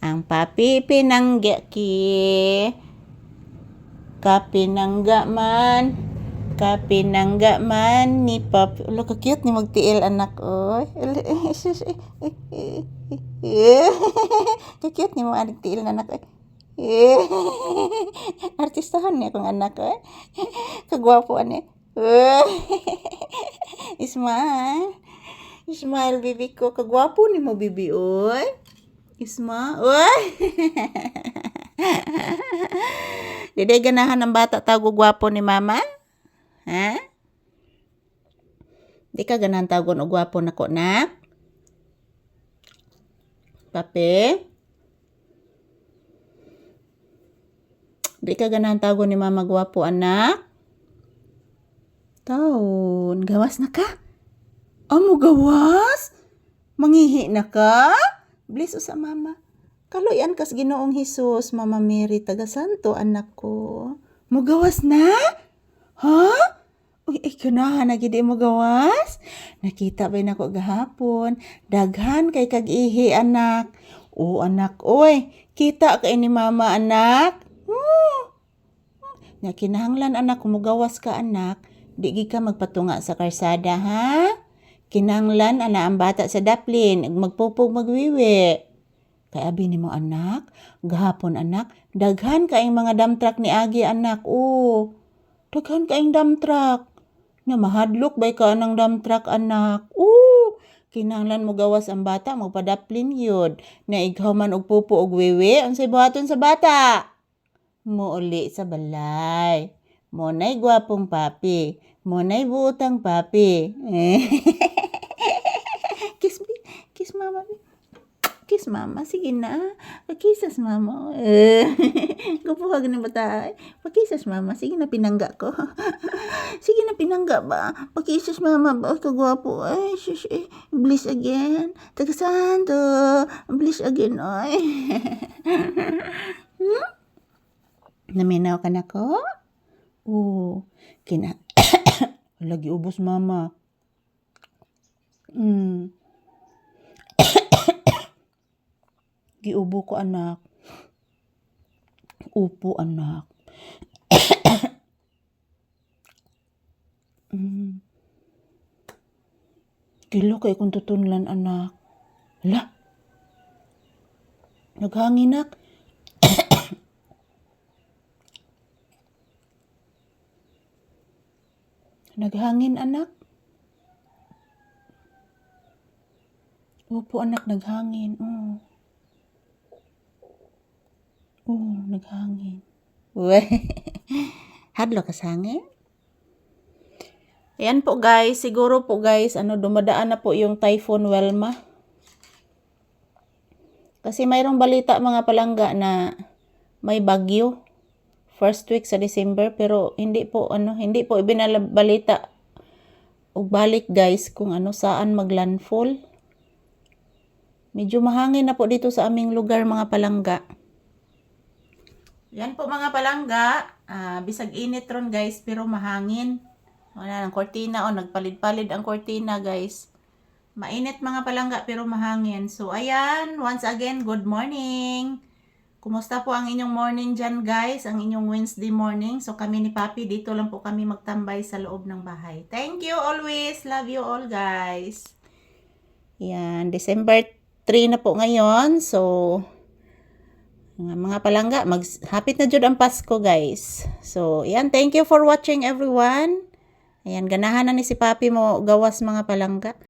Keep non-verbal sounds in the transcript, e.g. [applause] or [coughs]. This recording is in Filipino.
Ang papi pinangga ki. Kapinangga man. Kapinangga man ni papi. Ulo ka cute ni magtiil anak oy. [laughs] Eh. Ka-cute ni mo anak tiil na anak oy. [laughs] Artistahan niya akong anak oy. [laughs] Kagwapo ani. Smile. Smile, bibi ko. Kagwapo ni mo, bibi, oy. Isma, oy. [laughs] Dede ganahan ng bata tago gwapo ni mama? Ha? Di ka ganahan tago no gwapo na ko na? Pape? Di ka ganahan tago ni mama gwapo anak? Taon, gawas na ka? Amo gawas? Mangihi na ka? Bless sa mama. Kaloyan kas ginoong Hesus, Mama Mary, taga Santo, anak ko. Mugawas na? Ha? Uy, ay ganahan na gidi mo? Nakita ba na ko gahapon? Daghan kay kag-ihi, anak. O, anak, oy, kita kay ni mama, anak. Hmm. Nya kinahanglan anak kumugawas ka anak, di ka magpatunga sa karsada ha. Kinahanglan ana ang bata sa daplin, magpupog magwiwi. Kay abi nimo anak, gahapon anak, daghan kaayong mga dump truck ni Agi anak. Oo. Daghan kaayong dump truck. Nga mahadlok bay ka ng dump truck anak. Oo. Kinahanglan mo gawas ang bata, magpadaplin yun. Na ighaw man og pupo og wiwi, unsay buhaton sa bata? Mo uli sa balay. Mo nay gwapong papi. Mo nay butang papi. [laughs] kiss mama. Kiss mama. Sige na. Pakisas mama. Eh. [laughs] Gupuhag ni bata. Pakisas mama. Sige na pinangga ko. [laughs] Sige na pinangga ba? Pakisas mama ba? Kagwapo. Ay, shush. Eh. Bliss again. Taga santo. Bliss again. Ay. [laughs] hmm? Naminaw ka na ko? Oo. Kina... [coughs] Lagi ubos mama. Mm. Giubo ko anak. Upo anak. [coughs] mm. Kilo kay kung tutunlan anak. Hala. Naghangin nak. [coughs] Naghangin anak. Opo anak, naghangin. Oo. Oo, naghangin. Uwe. [laughs] Hadlo ka sa hangin? Ayan po guys, siguro po guys, ano, dumadaan na po yung Typhoon Welma. Kasi mayroong balita mga palangga na may bagyo first week sa December pero hindi po ano hindi po ibinabalita og balik guys kung ano saan maglandfall. Medyo mahangin na po dito sa aming lugar mga palangga. Yan po mga palangga, ah, bisag init ron guys pero mahangin. Wala ng kortina o nagpalid-palid ang kortina guys. Mainit mga palangga pero mahangin. So ayan, once again, good morning. Kumusta po ang inyong morning dyan guys? Ang inyong Wednesday morning. So kami ni Papi, dito lang po kami magtambay sa loob ng bahay. Thank you always. Love you all guys. Yan, December 3 na po ngayon. So, mga mga palangga, mag hapit na jud ang Pasko guys. So, yan, thank you for watching everyone. Ayan, ganahan na ni si Papi mo gawas mga palangga.